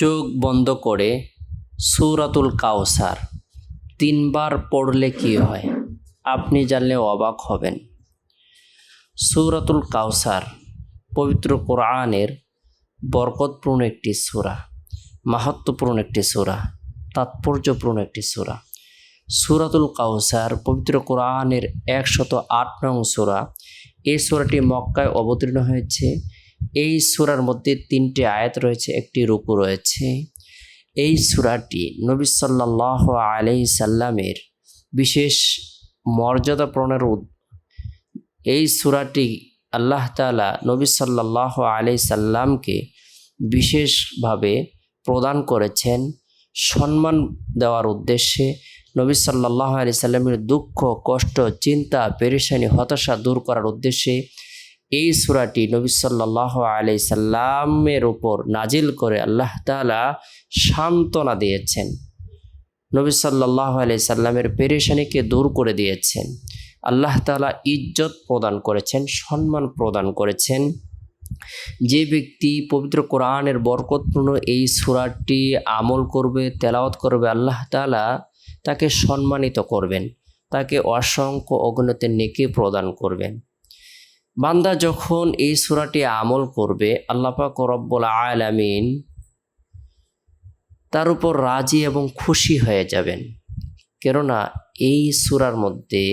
চোখ বন্ধ করে সূরাতুল কাউসার তিনবার পড়লে কি হয়? আপনি জানলে অবাক হবেন। সূরাতুল কাউসার পবিত্র কোরআনের বরকতপূর্ণ একটি সূরা মাহাত্মপূর্ণ একটি সূরা, তাৎপর্যপূর্ণ একটি সূরা। সুরাতুল কাউসার পবিত্র কোরআনের একশত আট নং সূরা, এই সূরাটি মক্কায় অবতীর্ণ হয়েছে। এই সুরার মধ্যে তিনটি আয়াত রয়েছে, একটি রুকু রয়েছে। এই সুরাটি নবী সাল্লাহ আলাই সাল্লামের বিশেষ মর্যাদা প্রণের এই সুরাটি আল্লাহ তালা নবী সাল্লাহ আলাই সাল্লামকে বিশেষভাবে প্রদান করেছেন সম্মান দেওয়ার উদ্দেশ্যে। নবী সাল্লাহ আলি সাল্লামের দুঃখ, কষ্ট, চিন্তা, পেরেশানি, হতাশা দূর করার উদ্দেশ্যে এই সুরাটি নবী সাল্লাহ আলি সাল্লামের উপর নাজিল করে আল্লাহ তালা সান্ত্বনা দিয়েছেন। নবী সাল্লাহ আলি সাল্লামের পেরেশানিকে দূর করে দিয়েছেন। আল্লাহ তালা ইজ্জত প্রদান করেছেন, সম্মান প্রদান করেছেন। যে ব্যক্তি পবিত্র কোরআনের বরকতপূর্ণ এই সুরাটি আমল করবে, তেলাওয়াত করবে, আল্লাহ তালা তাকে সম্মানিত করবেন। তাকে অসংখ্য অগণতের নেকে প্রদান করবেন। বান্দা যখন এই সুরাটি আমল করবে আল্লাপাক রব্বুল আলামিন তার উপর রাজি এবং খুশি হয়ে যাবেন। কেননা এই সুরার মধ্যে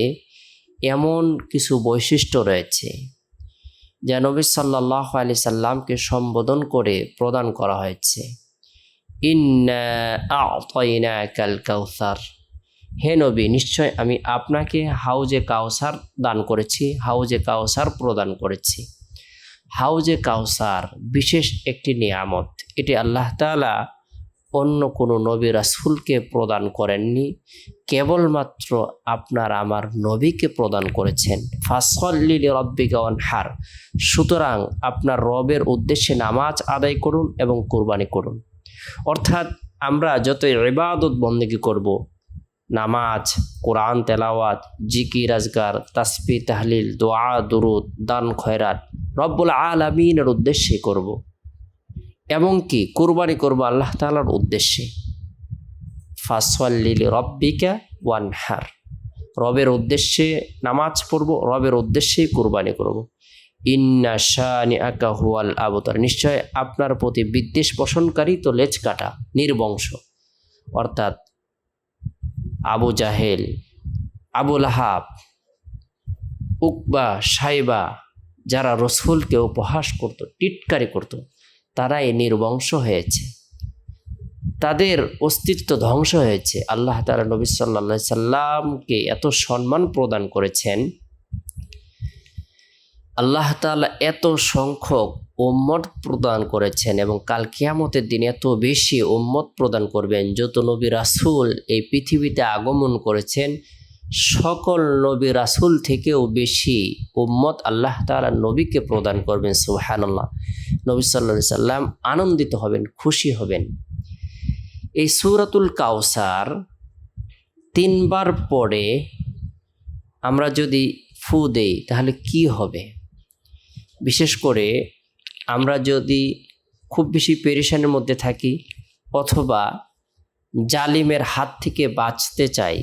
এমন কিছু বৈশিষ্ট্য রয়েছে, যা নবী সাল্লাহ আলি সাল্লামকে সম্বোধন করে প্রদান করা হয়েছে। ইন্না কাল কাউসার হে নবী, নিশ্চয় আমি আপনাকে হাউজে কাউসার দান করেছি, হাউজে কাউসার প্রদান করেছি। হাউজে কাউসার বিশেষ একটি নিয়ামত। এটি আল্লাহ তালা অন্য কোনো নবী রাসুলকে প্রদান করেননি, কেবলমাত্র আপনার আমার নবীকে প্রদান করেছেন। ফাসল্লিল রব্বিগাওয়ান হার সুতরাং আপনার রবের উদ্দেশ্যে নামাজ আদায় করুন এবং কোরবানি করুন। অর্থাৎ আমরা যত ইবাদত বন্দী করব নামাজ, কোরআন, তেলাওয়াত জিকি রাজগার তাসপি তাহলিল, দোয়া, দুরুদ, দান, খয়রাত রব্বুল আলমিনের উদ্দেশ্যে করব। এবং কি কোরবানি করব আল্লাহ তালার উদ্দেশ্যে ফাসওয়াল্লিল রব্বিকা ওয়ানহার রবের উদ্দেশ্যে নামাজ পড়ব, রবের উদ্দেশ্যেই কোরবানি করব। ইন্না শানি আকা হুয়াল আবতার নিশ্চয় আপনার প্রতি বিদ্বেষ পোষণকারী তো লেজ কাটা নির্বংশ অর্থাৎ আবু জাহেল আবুল আহাব উকবা, সাইবা যারা রসুলকে উপহাস করত, টিটকারি করত তারা এ নির্বংশ হয়েছে। তাদের অস্তিত্ব ধ্বংস হয়েছে। আল্লাহ তালা নবী সাল্লা সাল্লামকে এত সম্মান প্রদান করেছেন। আল্লাহ তালা এত সংখ্যক ওম্মত প্রদান করেছেন এবং কাল কিয়ামতের দিন এত বেশি ওম্মত প্রদান করবেন, যত নবী রাসুল এই পৃথিবীতে আগমন করেছেন, সকল নবী রাসুল থেকেও বেশি উম্মত আল্লাহ তালা নবীকে প্রদান করবেন সুহানাল্লাহ নবী সাল্লা সাল্লাম আনন্দিত হবেন, খুশি হবেন। এই সুরাতুল কাউসার তিনবার পরে আমরা যদি ফু দেই, তাহলে কি হবে? বিশেষ করে আমরা যদি খুব বেশি পেরেশানের মধ্যে থাকি অথবা জালিমের হাত থেকে বাঁচতে চাই,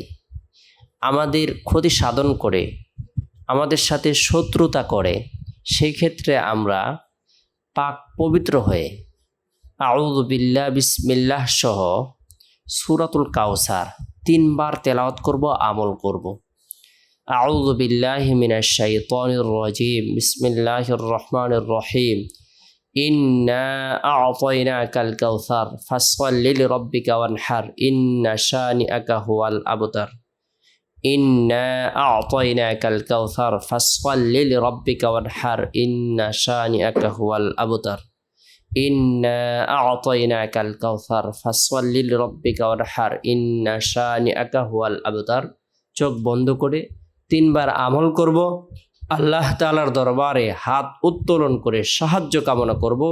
আমাদের ক্ষতি সাধন করে, আমাদের সাথে শত্রুতা করে, সেই ক্ষেত্রে আমরা পাক পবিত্র হয়ে আউদুবিল্লা বিসমিল্লাহ সহ সুরাতুল কাউসার তিনবার তেলাওয়াত করব, আমল করব। أعوذ بالله من الشيطان الرجيم بسم الله الرحمن الرحيم إنا أعطيناك الكوثر فصل لربك وانحر إن شانئك هو الأبتر إنا أعطيناك الكوثر فصل لربك وانحر إن شانئك هو الأبتر إنا أعطيناك الكوثر فصل لربك وانحر إن شانئك هو الأبتر চোখ বন্ধ করে তিনবার আমল করব, আল্লাহ তালার দরবারে হাত উত্তোলন করে সাহায্য কামনা করব।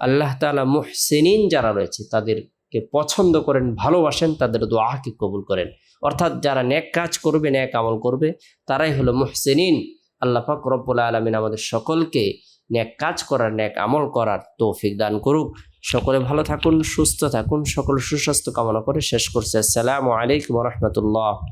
আল্লাহ তালা মুহসিনিন যারা রয়েছে তাদেরকে পছন্দ করেন, ভালোবাসেন, তাদের দোয়াকে কবুল করেন। অর্থাৎ যারা ন্যাক কাজ করবে ন্যাক আমল করবে, তারাই হলো মুহসিনিন। আল্লাহ পাক রব্বুল আলমিন আমাদের সকলকে ন্যাক কাজ করার ন্যাক আমল করার তৌফিক দান করুক। সকলে ভালো থাকুন, সুস্থ থাকুন সকল সুস্বাস্থ্য কামনা করে শেষ করছে। আসসালামু আলাইকুম রহমতুল্লাহ।